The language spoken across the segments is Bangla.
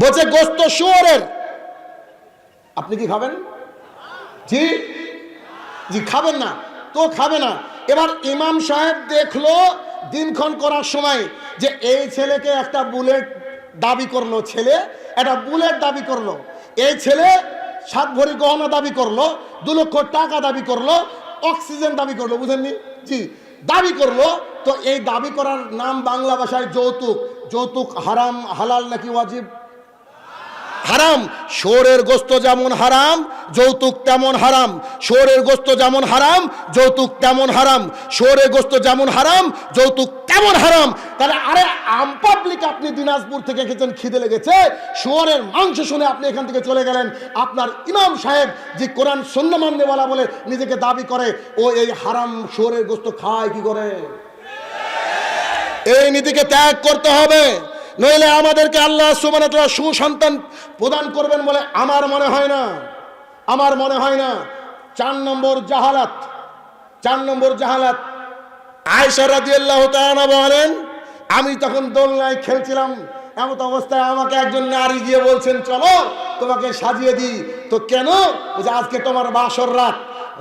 বলছে, গোস্ত শুয়োরের। আপনি কি খাবেন? জি? জি, খাবেন না। তো খাবে না। এবার ইমাম সাহেব দেখল, দিনক্ষণ করার সময়, যে এই ছেলেকে একটা বুলেট দাবি করল ছেলে, একটা বুলেট দাবি করল। এই ছেলে সাত ভরি গহনা দাবি করল, দু লক্ষ টাকা দাবি করল, অক্সিজেন দাবি করল, বুঝেননি? জি, দাবি করল। তো এই দাবি করার নাম বাংলা ভাষায় যৌতুক। যৌতুক হারাম, হালাল নাকি ওয়াজিব? হারাম। শোরের গোস্ত যেমন হারাম, যৌতুক তেমন হারাম। শোরের গোস্ত যেমন হারাম, যৌতুক তেমন হারাম। শোরের গোস্ত যেমন হারাম, যৌতুক তেমন হারাম। তাহলে আরে আম পাবলিক আপনি দিনাজপুর থেকে এসেছেন খিদে লেগেছে। শোরের মাংস শুনে আপনি এখান থেকে চলে গেলেন। আপনার ইমাম সাহেব যে কোরআন সন্ন্য মান্যওয়ালা বলে নিজেকে দাবি করে, ও এই হারাম শোরের গোস্ত খায় কি করে? এই নীতিকে ত্যাগ করতে হবে। নইলে আমাদেরকে আল্লাহ সুবান সুসন্তান প্রদান করবেন বলে আমার মনে হয় না। আমার মনে হয় না। চার নম্বর জাহালাত। চার নম্বর জাহালাত। আয়সা রাজি আল্লাহ বলেন, আমি তখন দোলনায় খেলছিলাম, এমত অবস্থায় আমাকে একজন নারী গিয়ে বলছেন, চলো, তোমাকে সাজিয়ে দিই। তো কেন? যে আজকে তোমার বাসর রাত।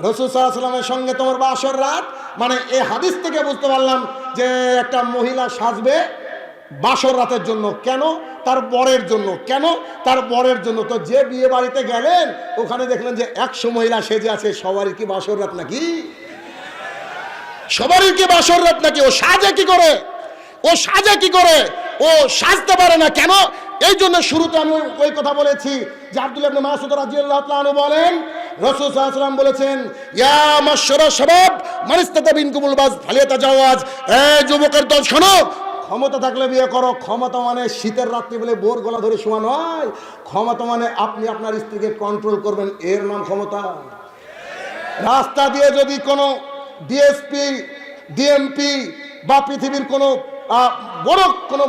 রসুল সাল্লামের সঙ্গে তোমার বাসর রাত? মানে এই হাদিস থেকে বুঝতে পারলাম যে একটা মহিলা সাজবে বাসর রাতের জন্য কেন? তার বরের জন্য কেন? তার বরের জন্য তো যে বিয়ে বাড়িতে গেলেন, ওখানে দেখলেন যে একশো মহিলা সেজে আছে, সবারই কি বাসর রাত নাকি? সবারই কি বাসর রাত নাকি? ও সাজে কি করে? ও সাজে কি করে? ও সাজতে পারে না কেন? এই জন্য শুরুতে আমি ওই- কথা বলেছি যে আব্দুল ইবনে মাসুদ রাদিয়াল্লাহু বলেন, রাসূল সাল্লাল্লাহু বলেছেন, ইয়া মাশরা শাবাব মানিস্তাতা বিনকুমুল ফালিয়াতা এ যুবকের দল, শোনো ক্ষমতা থাকলে বিয়ে করো, ক্ষমতা মানে শীতের রাত্রি বলে বোর গলা ধরে শোয়া নয়। ক্ষমতা মানে আপনি আপনার স্ত্রীকে কন্ট্রোল করবেন, এর নাম ক্ষমতা। রাস্তা দিয়ে যদি কোনো ডিএসপি ডিএমপি বা পৃথিবীর কোনো বড় কোনো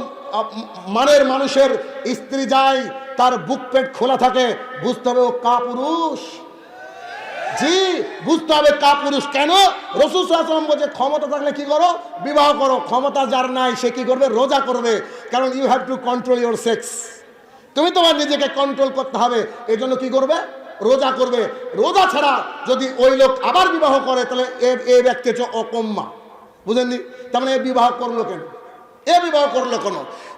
মানের মানুষের স্ত্রী যায়, তার বুক পেট খোলা থাকে, বুঝতে হবে ও কাপুরুষ। জি, বুঝতে হবে কাপুরুষ কেন? রসুল সাল্লাম বলছে, ক্ষমতা থাকলে কি করো? বিবাহ করো। ক্ষমতা যার নাই, সে কি করবে? রোজা করবে। কারণ you have to control your sex তুমি তোমার নিজেকে কন্ট্রোল করতে হবে। এই জন্য কি করবে? রোজা করবে। রোজা ছাড়া যদি ওই লোক আবার বিবাহ করে, তাহলে এ ব্যক্তি হচ্ছে অকম্মা। বুঝেননি? তার মানে এ বিবাহ করল কেন? এ বিবাহ করল কেন?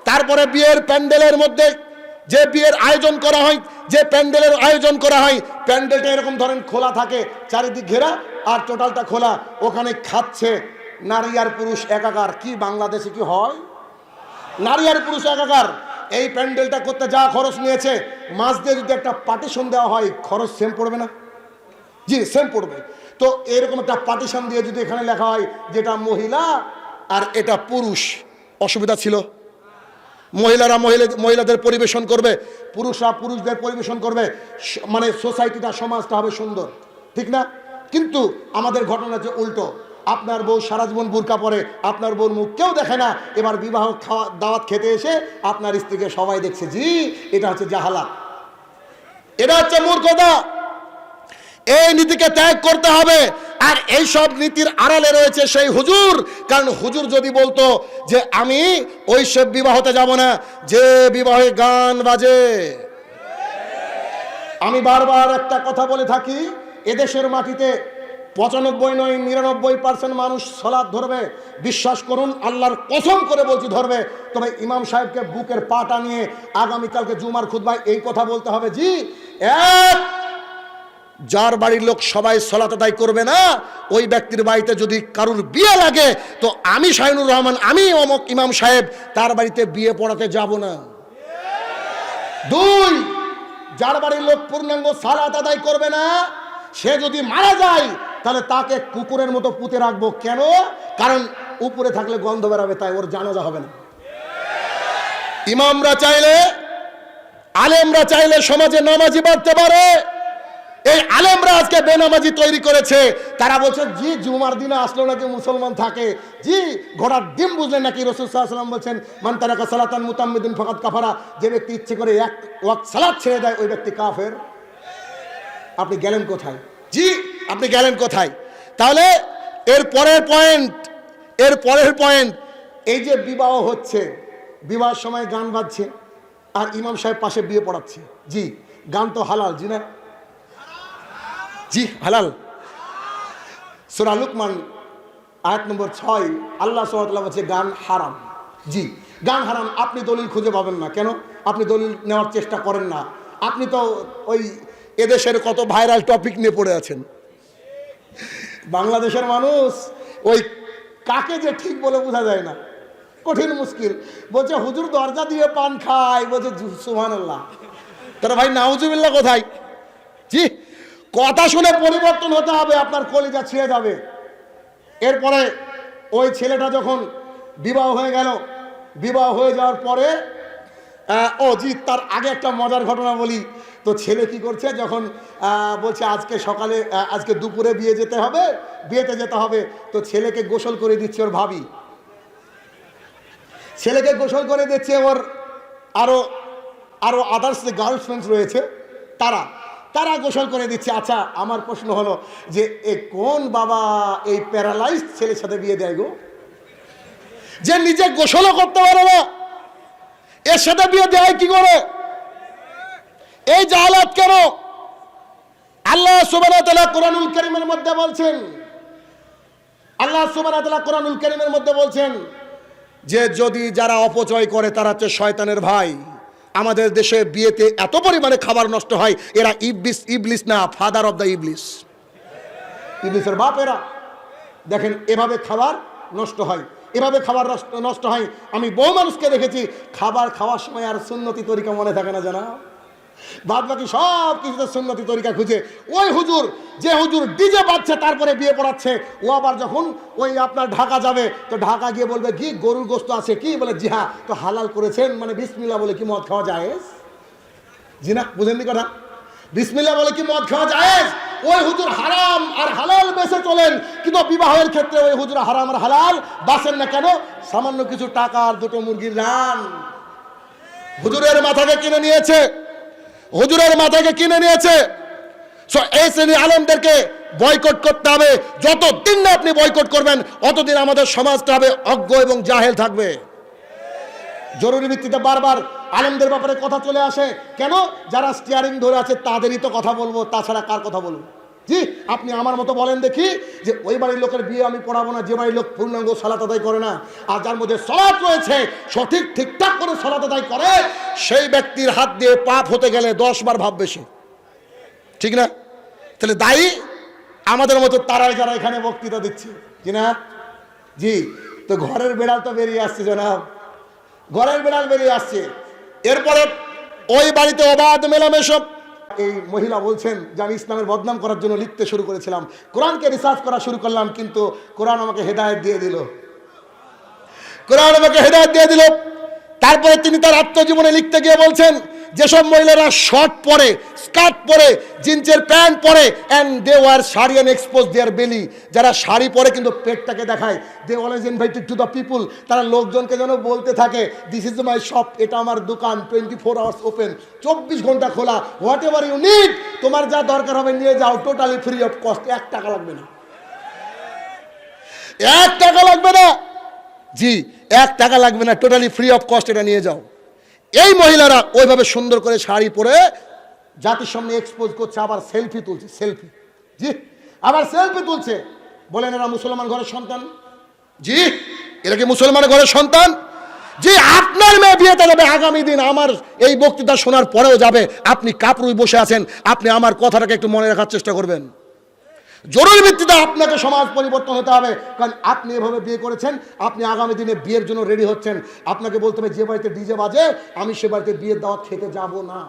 তারপরে বিয়ের প্যান্ডেলের মধ্যে যে বিয়ের আয়োজন করা হয়, যে প্যান্ডেলের আয়োজন করা হয়, প্যান্ডেলটা এরকম ধরেন খোলা থাকে, চারিদিক ঘেরা, আর টোটালটা খোলা। ওখানে খাচ্ছে নারী আর পুরুষ একাকার। কি বাংলাদেশে কি হয়? নারী আর পুরুষ একাকার। এই প্যান্ডেলটা করতে যা খরচ নিয়েছে, মাছ দিয়ে যদি একটা পার্টিশন দেওয়া হয়, খরচ সেম পড়বে না? জি সেম পড়বে। তো এরকম একটা পার্টিশন দিয়ে যদি এখানে লেখা হয়, যেটা মহিলা আর এটা পুরুষ, অসুবিধা ছিল? মহিলারা মহিলা মহিলাদের পরিবেশন করবে, পুরুষরা পুরুষদের পরিবেশন করবে মানে সোসাইটিটা সমাজটা হবে সুন্দর। ঠিক না? কিন্তু আমাদের ঘটনা যে উল্টো। আপনার বউ সারা জীবন বুরকা পরে, আপনার বউর মুখ কেউ দেখে না। এবার বিবাহ খাওয়া, দাওয়াত খেতে এসে আপনার স্ত্রীকে সবাই দেখছে, জি, এটা হচ্ছে জাহালা এটা হচ্ছে মূর্খতা। এই নীতিকে ত্যাগ করতে হবে। আর এই সব নীতির আড়ালে রয়েছে সেই হুজুর। কারণ হুজুর যদি বলতো যে, আমি ওই সব বিবাহতে যাব না, যে বিবাহে গান বাজে। আমি বারবার একটা কথা বলে থাকি, এদেশের মাটিতে পঁচানব্বই নয়, নিরানব্বই পার্সেন্ট মানুষ সলাদ ধরবে। বিশ্বাস করুন, আল্লাহর কসম করে বলছি ধরবে। তবে ইমাম সাহেবকে বুকের পাটা নিয়ে আগামীকালকে জুমার খুদ্ায় এই কথা বলতে হবে। জি, এক যার বাড়ির লোক সবাই সলাত আদায় করবে না, ওই ব্যক্তির বাড়িতে যদি কারুর বিয়ে লাগে, তো আমি শাহিনুর রহমান, আমি অমক ইমাম সাহেব, তার বাড়িতে বিয়ে পড়াতে যাব না। দুই, যার বাড়ির লোক পূর্ণাঙ্গ সালাত আদায় করবে না, সে যদি মারা যায়, তাহলে তাকে কুকুরের মতো পুঁতে রাখব। কেন? কারণ উপরে থাকলে গন্ধ বেরাবে, তাই ওর জানাজা হবে না। ইমামরা চাইলে, আলেমরা চাইলে সমাজে নামাজি বাড়তে পারে এই আলেমরা আজকে বেনামাজি তৈরি করেছে। তারা বলছে, জি, জুমার দিনে আসলো নাকি মুসলমান থাকে। জি, ঘোড়ার ডিম বুঝলেন নাকি রসুল সাল্লাম বলছেন, মান তারাকা সালাতান মুতাম্মিদিন ফকাত কাফারা, যে ব্যক্তি ইচ্ছে করে এক ওয়াক সালাত ছেড়ে দেয়, ওই ব্যক্তি কাফের। আপনি গেলেন কোথায়? জি, আপনি গেলেন কোথায়? তাহলে এর পরের পয়েন্ট এর পরের পয়েন্ট এই যে বিবাহ হচ্ছে, বিবাহের সময় গান বাজছে, আর ইমাম সাহেব পাশে বিয়ে পড়াচ্ছে। জি, গান তো হালাল, জি না? জি, হালাল। সুরা লুকমান, আয়াত নম্বর ছয়, আল্লাহ সাল্লাহ বলছে, গান হারাম। জি, গান হারাম, আপনি দলিল খুঁজে পাবেন না। কেন? আপনি দলিল নেওয়ার চেষ্টা করেন না। আপনি তো ওই এদেশের কত ভাইরাল টপিক নিয়ে পড়ে আছেন। বাংলাদেশের মানুষ ওই কাকে যে ঠিক বলে বোঝা যায় না। কঠিন মুশকিল। বলছে, হুজুর দরজা দিয়ে পান খায়। বলছে সুহান আল্লাহ তারা ভাই নাউজুবিল্লা কোথায়? জি কথা শুনে পরিবর্তন হতে হবে, আপনার কলিজা ছিঁড়ে যাবে। এরপরে ওই ছেলেটা যখন বিবাহ হয়ে গেল, বিবাহ হয়ে যাওয়ার পরে ও জি, তার আগে একটা মজার ঘটনা বলি। তো ছেলে কি করছে, যখন বলছে আজকে সকালে আজকে দুপুরে বিয়ে যেতে হবে, বিয়েতে যেতে হবে, তো ছেলেকে গোসল করে দিচ্ছে ওর ভাবি। ছেলেকে গোসল করে দিচ্ছে ওর আরও আরও আদার্স যে গার্লফ্রেন্ডস রয়েছে, তারা। তারা গোসল করে দিচ্ছে। আচ্ছা আমার প্রশ্ন হলো যে, এ কোন বাবা এই প্যারালাইজ ছেলের সাথে বিয়ে দেয় গো? যে নিজে গোসলও করতে পারে না, এর সাথে বিয়ে দেয় কি করে? এই জাহালাত কেন? আল্লাহ সুবাহ কোরআনুল করিমের মধ্যে বলছেন, আল্লাহ সুবাহ কোরআনুল করিমের মধ্যে বলছেন যে, যদি যারা অপচয় করে তারা হচ্ছে শয়তানের ভাই। আমাদের দেশে বিয়েতে এত পরিমাণে খাবার নষ্ট হয়, এরা ইবলিস ইবলিস না ফাদার অব দ্য ইবলিস। ইবলিসের বাপ এরা। দেখেন, এভাবে খাবার নষ্ট হয়। এভাবে খাবার নষ্ট- হয়। আমি বহু মানুষকে দেখেছি, খাবার খাওয়ার সময় আর সুন্নতি তরিকা মনে থাকে না জানা। বাদ বাকি সব কিছুতে সুন্নতি তরিকা খুঁজে। ওই হুজুর, যে হুজুর ডিজে বাজছে, তারপরে বিয়ে পড়াচ্ছে। ও আবার যখন ওই আপনার ঢাকা যাবে, তো ঢাকা গিয়ে বলবে, কি গরুর গোস্ত আছে কি? বলে, জি হ্যাঁ তো হালাল করেছেন। মানে বিসমিল্লা বলে কি মদ খাওয়া যায় জি না, বুঝেননি কথা? বিসমিল্লা বলে কি মদ খাওয়া যায় ওই হুজুর হারাম আর হালাল বেসে চলেন। কিন্তু বিবাহের ক্ষেত্রে ওই হুজুর হারাম আর হালাল বাসেন না কেন? সামান্য কিছু টাকা আর দুটো মুরগির রান। হুজুরের মাথাকে কিনে নিয়েছে। হুজুরের মাথাকে কিনে নিয়েছে। এই শ্রেণি আলমদেরকে বয়কট করতে হবে। যতদিন না আপনি বয়কট করবেন, অতদিন আমাদের সমাজটা হবে অজ্ঞ এবং জাহেল থাকবে। জরুরি ভিত্তিতে বারবার আলেমদের ব্যাপারে কথা চলে আসে। কেন? যারা স্টিয়ারিং ধরে আছে, তাদেরই তো কথা বলব। তাছাড়া কার কথা বলব? জি, আপনি আমার মতো বলেন দেখি যে ওই বাড়ির লোকের বিয়ে আমি পড়াবো না, যে বাড়ির লোক পূর্ণাঙ্গ সলাত আদায় করে না, আর যার মধ্যে সলাৎ রয়েছে, সঠিক ঠিকঠাক করে সলাত আদায় করে, সেই ব্যক্তির হাত দিয়ে পাপ হতে গেলে দশ বার ভাব বেশি। ঠিক না? তাহলে দায়ী আমাদের মতো তারাই যারা এখানে বক্তৃতা দিচ্ছে। কি না? জি, তো ঘরের বেড়াল তো বেরিয়ে আসছে জনাব। ঘরের বেড়াল বেরিয়ে আসছে। এরপরে ওই বাড়িতে অবাধ মেলামেশা এই মহিলা বলছেন যে আমি ইসলামের বদনাম করার জন্য লিখতে শুরু করেছিলাম। কোরআনকে রিসার্চ করা শুরু করলাম, কিন্তু কোরআন আমাকে হেদায়ত দিয়ে দিল। কোরআন আমাকে হেদায়ত দিয়ে দিল। তারপরে তিনি তার আত্মজীবনে লিখতে গিয়ে বলছেন যেসব মহিলারা শর্ট পরে স্কার্ট পরে, জিন্সের প্যান্ট পরে and they wear sari and expose their belly যারা শাড়ি পরে কিন্তু পেটটাকে দেখায় they always invited to the people তারা লোকজনকে যেন বলতে থাকে দিস ইজ মাই শপ এটা আমার দোকান টোয়েন্টি ফোর আওয়ার্স ওপেন চব্বিশ ঘণ্টা খোলা হোয়াট এভার ইউ নিড তোমার যা দরকার হবে নিয়ে যাও টোটালি ফ্রি অফ কস্ট এক টাকা লাগবে না। এক টাকা লাগবে না? জি, এক টাকা লাগবে না টোটালি ফ্রি অফ কস্ট এটা নিয়ে যাও। এই মহিলারা ওইভাবে সুন্দর করে শাড়ি পরে জাতির সামনে এক্সপোজ করছে, আবার সেলফি তুলছে সেলফি জি, আবার সেলফি তুলছে। বলেন এরা মুসলমান ঘরের সন্তান? জি, এরা কি মুসলমানের ঘরের সন্তান? জি, আপনার মেয়ে বিয়েতে যাবে আগামী দিন, আমার এই বক্তৃতা শোনার পরেও যাবে। আপনি কাপড়ুই বসে আছেন, আপনি আমার কথাটাকে একটু মনে রাখার চেষ্টা করবেন। জরুরি ভিত্তিতে আপনাকে সমাজ পরিবর্তন হতে হবে। কারণ আপনি এভাবে বিয়ে করেছেন, আপনি আগামী দিনে বিয়ের জন্য রেডি হচ্ছেন। আপনাকে বলতে হবে, যে বাড়িতে ডিজে বাজে, আমি সে বাড়িতে বিয়ের দাওয়াত খেতে যাব না।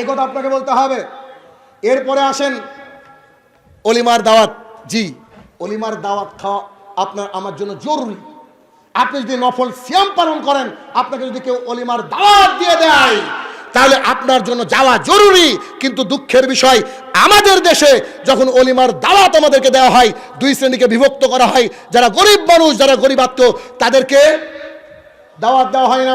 এ কথা আপনাকে বলতে হবে। এরপরে আসেন অলিমার দাওয়াত। জি, অলিমার দাওয়াত খাওয়া আপনার, আমার জন্য জরুরি। আপনি যদি নফল সিয়াম পালন করেন, আপনাকে যদি কেউ অলিমার দাওয়াত দিয়ে দেয় তাহলে আপনার জন্য যাওয়া জরুরি। কিন্তু দুঃখের বিষয়, আমাদের দেশে যখন অলিমার দাওয়াত আমাদেরকে দেওয়া হয়, দুই শ্রেণীকে বিভক্ত করা হয়, যারা গরিব মানুষ, যারা গরিব গরিবাত্ম, তাদেরকে দাওয়াত দেওয়া হয় না।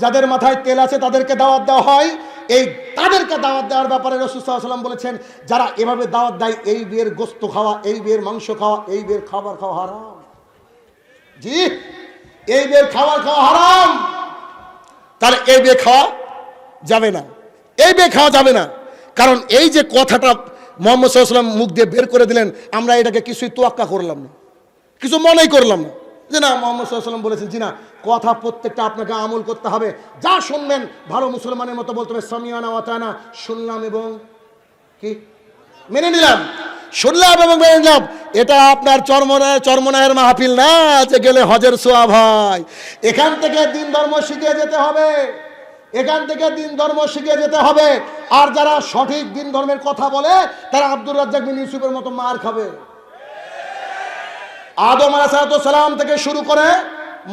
যাদের মাথায় তেল আছে, তাদেরকে দাওয়াত দেওয়া হয়। এই তাদেরকে দাওয়াত দেওয়ার ব্যাপারে রসুসাল্লাম বলেছেন, যারা এভাবে দাওয়াত দেয়, এই বিয়ের গোস্ত খাওয়া, এই বিয়ের মাংস খাওয়া, এই বিয়ের খাবার খাওয়া হারাম। জি, এই বিয়ের খাবার খাওয়া হারাম। তাহলে এই বিয়ে খাওয়া যাবে না। এই বিয়ে খাওয়া যাবে না। কারণ এই যে কথাটা মোহাম্মদ সাল্লাম মুখ দিয়ে বের করে দিলেন, আমরা এটাকে কিছুই তোয়াক্কা করলাম না। কিছু মনেই করলাম না। যে না, মোহাম্মদ সাল্লাম বলেছেন, জি না, কথা প্রত্যেকটা আপনাকে আমল করতে হবে। যা শুনবেন, ভালো মুসলমানের মতো বলতে হবে, সামিয়ানা ওয়াতানা শুনলাম এবং কি? মেনে নিলাম। শুনলাম এবং মেনে নিলাম। এটা আপনার চর্মনায়, চর্মনায়ের মাহফিল না, যে গেলে হজের সোয়া ভাই এখান থেকে দিন ধর্ম শিখে যেতে হবে। এখান থেকে দিন ধর্ম শিখে যেতে হবে। আর যারা সঠিক দিন ধর্মের কথা বলে, তারা আব্দুর রাজ্জাক বিন ইউসুফের মতো মার খাবে। আদম সালাম থেকে শুরু করে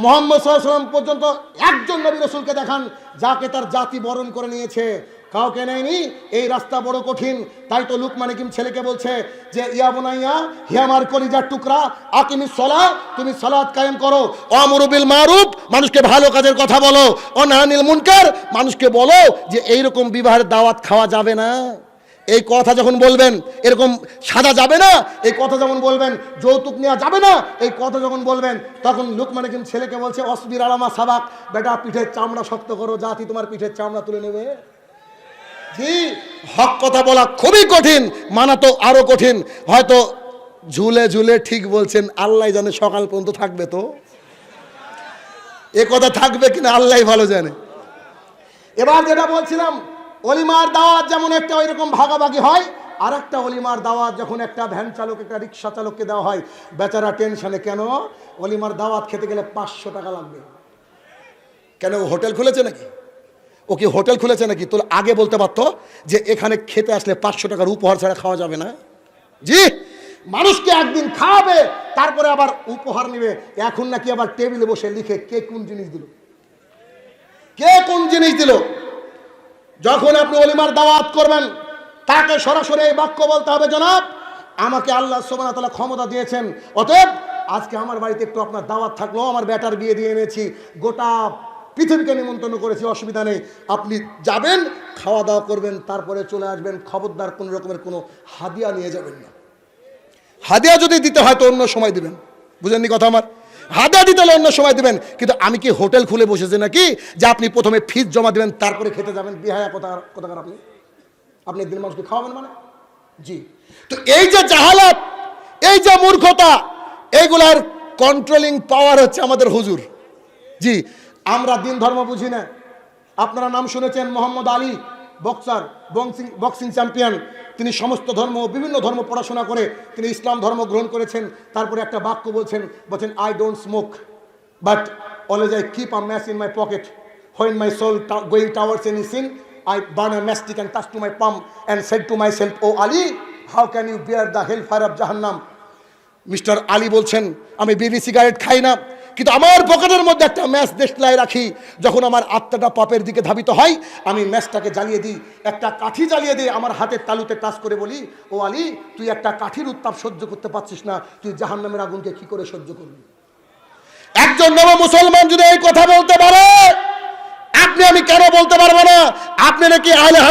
মোহাম্মদ সাল্লাম পর্যন্ত একজন নবী রসুলকে দেখান, যাকে তার জাতি বরণ করে নিয়েছে। কাউকে নেয়নি, এই রাস্তা বড় কঠিন। তাই তো লুকমান হাকিম ছেলেকে বলছে যে, ইয়া বোনাইয়া, হে কলিজার টুকরা, আকিমি সলা, তুমি সালাত কায়েম করো। অমরুবিল মারুফ, মানুষকে ভালো কাজের কথা বলো। অনাহানিল মুনকার, মানুষকে বলো যে, এইরকম বিবাহের দাওয়াত খাওয়া যাবে না। এই কথা যখন বলবেন, এরকম সাদা যাবে না। এই কথা যখন বলবেন, যৌতুক নেওয়া যাবে না। এই কথা যখন বলবেন, তখন লুকমানে কিন্তু ছেলেকে বলছে, অসবির আলামা সাবাক, বেটা, পিঠের চামড়া শক্ত করো, জাতি তোমার পিঠের চামড়া তুলে নেবে। জি, হক কথা বলা খুবই কঠিন, মানা তো আরও কঠিন। হয়তো ঝুলে ঝুলে ঠিক বলছেন, আল্লাহ জানে সকাল পর্যন্ত থাকবে তো। এ কথা থাকবে কিনা আল্লাহ ভালো জানে। এবার যেটা বলছিলাম, অলিমার দাওয়াত যেমন একটা ওই রকম ভাগাভাগি হয় আর একটা অলিমার দাওয়াত যখন একটা ভ্যান চালক, একটা রিক্সা চালককে দেওয়া হয়, বেচারা টেনশনে, কেন? অলিমার দাওয়াত খেতে গেলে পাঁচশো টাকা লাগবে। কেন, হোটেল খুলেছে নাকি? ও কি হোটেল খুলেছে নাকি? তো আগে বলতে পারতো যে এখানে খেতে আসলে পাঁচশো টাকার উপহার ছাড়া খাওয়া যাবে না। জি, মানুষকে একদিন খাওয়াবে, তারপরে আবার উপহার নেবে। এখন নাকি আবার টেবিলে বসে লিখে কে কোন জিনিস দিল? কে কোন জিনিস দিল? যখন আপনি অলিমার দাওয়াত করবেন, তাকে সরাসরি এই বাক্য বলতে হবে, জনাব, আমাকে আল্লাহ সোমানা তালা ক্ষমতা দিয়েছেন। অতএব, আজকে আমার বাড়িতে একটু আপনার দাওয়াত থাকল, আমার বেটার বিয়ে দিয়ে এনেছি। গোটা পৃথিবীকে নিমন্ত্রণ করেছি, অসুবিধা নেই। আপনি যাবেন, খাওয়া দাওয়া করবেন, তারপরে চলে আসবেন। খবরদার কোনো রকমের কোনো হাদিয়া নিয়ে যাবেন না। হাদিয়া যদি দিতে হয় তো অন্য সময় দিবেন। বুঝেননি কথা আমার? হাদিয়া দিতে হলে অন্য সময় দিবেন। কিন্তু আমি কি হোটেল খুলে বসেছি নাকি? যে আপনি প্রথমে ফিস জমা দেবেন, তারপরে খেতে যাবেন। বিহায়া কথা কোথাকার আপনি? আপনি দিন মানুষকে খাওয়াবেন মানে? জি। তো এই যে জাহালাত, এই যে মূর্খতা, এইগুলার কন্ট্রোলিং পাওয়ার হচ্ছে আমাদের হুজুর। জি। আমরা দিন ধর্ম বুঝি না। আপনারা নাম শুনেছেন Muhammad Ali, boxer boxing boxing champion. তিনি সমস্ত ধর্ম বিভিন্ন ধর্ম পড়াশোনা করে তিনি ইসলাম ধর্ম গ্রহণ করেছেন। তারপরে একটা বাক্য বলছেন বলছেন I don't smoke but always I keep a match in my pocket when my soul going towards any sin I burn a matchstick and touch to my palm and said to myself O Ali how can you bear the hell fire of জাহান্নাম মিস্টার আলী বলছেন, আমি বিড়ি সিগারেট খাই না কিন্তু আমার পকেটের মধ্যে একটা ম্যাচ দেশলাই রাখি, যখন আমার আত্মাটা পাপের দিকে ধাবিত হয়, আমি ম্যাচটাকে জ্বালিয়ে দিই, একটা কাঠি জ্বালিয়ে দিই, আমার হাতের তালুতে টাচ করে বলি, ও আলী, তুই একটা কাঠির উত্তাপ সহ্য করতে পারছিস না, তুই জাহান নামের আগুনকে কি করে সহ্য করবি? একজন নব মুসলমান যদি এই কথা বলতে পারে, আপনি আমি কেন বলতে পারব না? আপনি নাকি আহলে